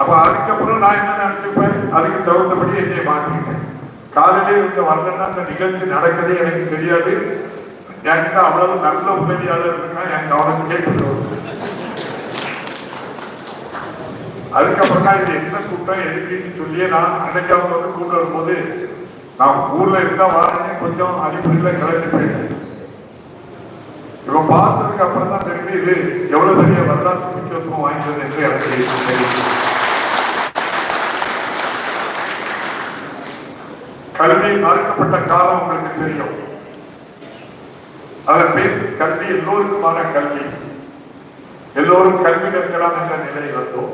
அப்ப அதுக்கப்புறம் நான் என்ன நினைச்சுப்பேன்? அதுக்கு தகுந்தபடி என்னை மாற்றிக்கிட்டேன் காலையிலே இந்த வரலன்னா அந்த நிகழ்ச்சி நடக்கிறதே எனக்கு தெரியாது. என்கிட்ட அவ்வளவு நல்ல உதவியாளர் இருக்கா என் கவனத்துக்கே கொண்டு அதுக்கப்புறம் தான் இது என்ன கூட்டம் எதுக்குன்னு சொல்லியே நான் அன்னைக்கு அவங்க வந்து கூப்பிட்டு வரும்போது நான் ஊர்ல இருந்தா வாரனே கொஞ்சம் அடிப்படையில கிளம்பி போயிட்டேன். இப்ப பார்த்ததுக்கு அப்புறம் தான் தெரியுது இது எவ்வளவு பெரிய வரலாற்று முக்கியத்துவம் வாய்ந்தது என்று எனக்கு தெரியும். கல்வி மறுக்கப்பட்ட காலம் உங்களுக்கு தெரியும். அதன் பேர் கல்வி எல்லோருக்குமான கல்வி. எல்லோரும் கல்வி கற்கலாம் என்ற நிலை வந்தோம்.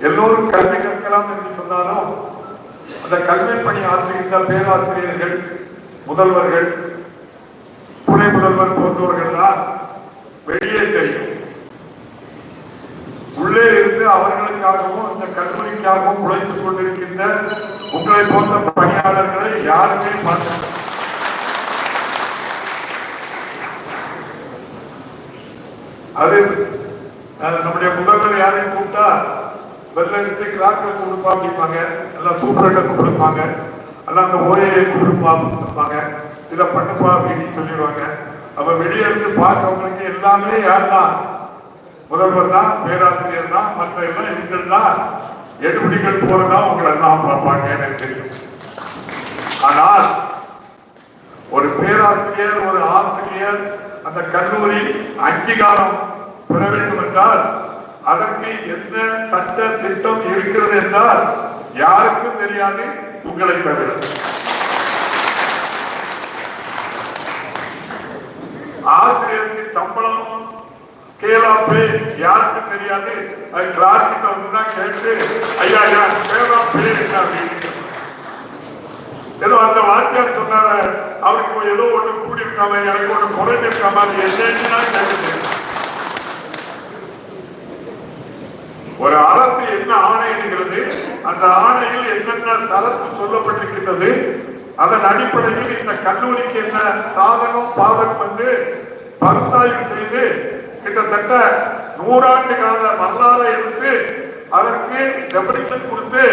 எல்லோரும் கல்வி கற்கலாம் என்று சொன்னாலும் அந்த கல்வி பணி ஆற்றுகின்ற பேராசிரியர்கள் முதல்வர்கள் துணை முதல்வர் போன்றவர்கள் தான் வெளியே தெரியும். உள்ளே இருந்து அவர்களுக்காகவும் இந்த கல்லூரிக்காகவும் உழைத்துக் கொண்டிருக்கின்ற உங்களை போன்ற பணி யாருமே பார்க்க அது நம்முடைய முதல்வர் யாரையும் கூப்பிட்டா வெள்ளடிச்சு கிராக்க கொடுப்பா அப்படிப்பாங்க எல்லாம் சூப்பரண்ட கொடுப்பாங்க. எல்லாம் அந்த ஓஏ கொடுப்பா கொடுப்பாங்க. இதை பண்ணுப்பா அப்படின்னு சொல்லிடுவாங்க. அப்ப வெளியே இருந்து பார்க்கறவங்களுக்கு எல்லாமே யார் தான்? முதல்வர் தான் பேராசிரியர் தான் மற்ற எல்லாம் இவங்கள் தான் எடுபடிகள் போறதா உங்களை எல்லாம் பார்ப்பாங்க எனக்கு தெரியும். ஆனால் ஒரு பேராசிரியர் ஒரு ஆசிரியர் அந்த கல்லூரி அங்கீகாரம் பெற வேண்டும் என்றால் அதற்கு என்ன சட்ட திட்டம் இருக்கிறது என்றால் யாருக்கும் தெரியாது உங்களை தவிர. ஆசிரியருக்கு சம்பளம் ஸ்கேல் ஆஃப் பே யாருக்கும் தெரியாது. அது கிளார்க்கிட்ட வந்து தான் கேட்டு ஐயா ஸ்கேல் ஆஃப் பே அப்படின்னு ஏதோ அந்த வாத்தியார் சொன்னார அவருக்கு ஏதோ ஒண்ணு கூடி இருக்காம எனக்கு ஒண்ணு குறைஞ்சு இருக்காம அது என்னன்னு ஒரு அரசு என்ன ஆணையிடுகிறது அந்த ஆணையில் என்னென்ன சரத்து சொல்லப்பட்டிருக்கின்றது அதன் அடிப்படையில் இந்த கல்லூரிக்கு என்ன சாதகம் பாதகம் என்று பகுத்தாய்வு செய்து கிட்டத்தட்ட நூறாண்டு கால வரலாறை எடுத்து அதற்கு டெபனிஷன் கொடுத்து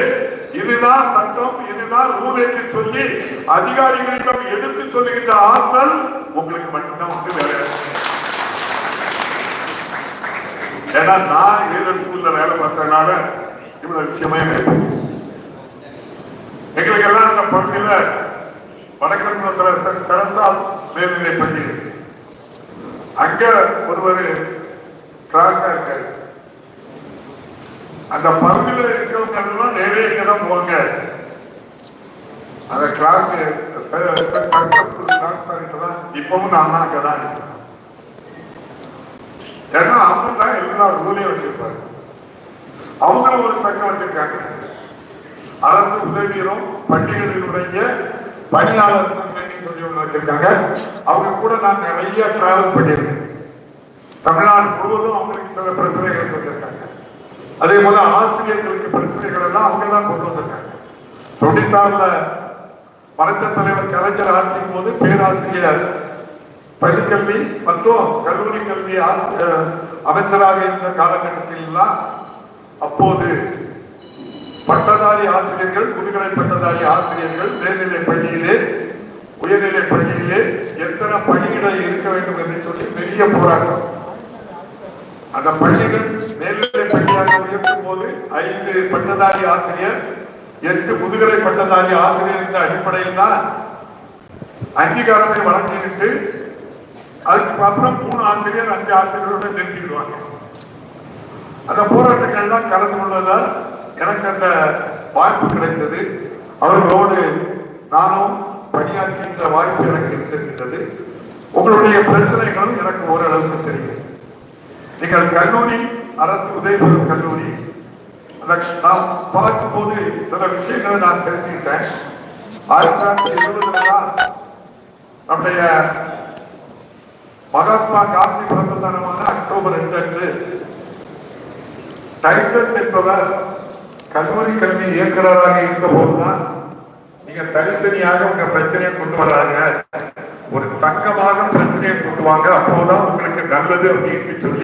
இதுதான் சட்டம் இதுதான் ரூல் என்று சொல்லி அதிகாரிகளிடம் எடுத்து சொல்லுகின்ற ஆற்றல் உங்களுக்கு மட்டும்தான் வந்து வேலை ஏன்னா நான் எய்டட் ஸ்கூல்ல வேலை பார்த்ததுனால இவ்வளவு விஷயமே எனக்கு எங்களுக்கு எல்லாம் அந்த பகுதியில வடக்கன்புரத்தில் தெரசா மேல்நிலை பள்ளி அங்க ஒருவர் கிளார்க்கா இருக்காரு. அந்த பகுதியில் இருக்கிறவங்க எல்லாம் நிறைய இங்க தான் அந்த கிளார்க்கு சார் இப்பவும் நான் தான் ஏன்னா அவங்க தான் எல்லா ரூலையும் வச்சிருப்பாங்க. அவங்களும் ஒரு சங்கம் வச்சிருக்காங்க. அரசு உதவியரும் பள்ளிகளினுடைய பணியாளர் சங்கம் சொல்லி ஒன்று வச்சிருக்காங்க. அவங்க கூட நான் நிறைய டிராவல் பண்ணியிருக்கேன். தமிழ்நாடு முழுவதும் அவங்களுக்கு சில பிரச்சனைகள் வந்திருக்காங்க. அதே போல ஆசிரியர்களுக்கு பிரச்சனைகள் எல்லாம் அவங்க தான் கொண்டு வந்திருக்காங்க. தொண்ணூத்தாறுல மறைந்த தலைவர் கலைஞர் ஆட்சியின் போது பேராசிரியர் பள்ளிக்கல்வி மற்றும் கல்லூரி கல்வி அமைச்சராக இருந்த காலகட்டத்தில் எல்லாம் அப்போது பட்டதாரி ஆசிரியர்கள் முதுகலை பட்டதாரி ஆசிரியர்கள் மேல்நிலை பள்ளியிலே உயர்நிலை பள்ளியிலே எத்தனை பணியிடை இருக்க வேண்டும் என்று சொல்லி பெரிய போராட்டம். அந்த பள்ளிகள் மேல்நிலை உயர்த்தும் போது ஐந்து பட்டதாரி ஆசிரியர் எட்டு முதுகலை பட்டதாரி ஆசிரியர் என்ற அடிப்படையில் தான் அங்கீகாரத்தை வழங்கிவிட்டு அதுக்கு அப்புறம் மூணு ஆசிரியர் அஞ்சு ஆசிரியரோட நிறுத்திவிடுவாங்க. அந்த போராட்டங்கள்லாம் கலந்து கொள்வதால் எனக்கு அந்த வாய்ப்பு கிடைத்தது. அவர்களோடு நானும் பணியாற்றுகின்ற வாய்ப்பு எனக்கு இருந்திருக்கின்றது. உங்களுடைய பிரச்சனைகளும் எனக்கு ஓரளவுக்கு தெரியும். நீங்கள் கல்லூரி அரசு உதவி பெறும் கல்லூரி. அந்த நான் பார்க்கும்போது சில விஷயங்களை நான் தெரிஞ்சுக்கிட்டேன். ஆயிரத்தி தொள்ளாயிரத்தி எழுபதுல நம்முடைய மகாத்மா காந்தி பிறந்த தினமான அக்டோபர் ரெண்டு அன்று டைட்டஸ் என்பவர் கல்லூரி கல்வி இயக்குநராக இருந்த போதுதான் நீங்க தனித்தனியாக உங்க பிரச்சனையை கொண்டு வர்றாங்க ஒரு சங்கமாக பிரச்சனையை கொண்டு வாங்க. அப்போதான் உங்களுக்கு நல்லது அப்படின்னு சொல்லி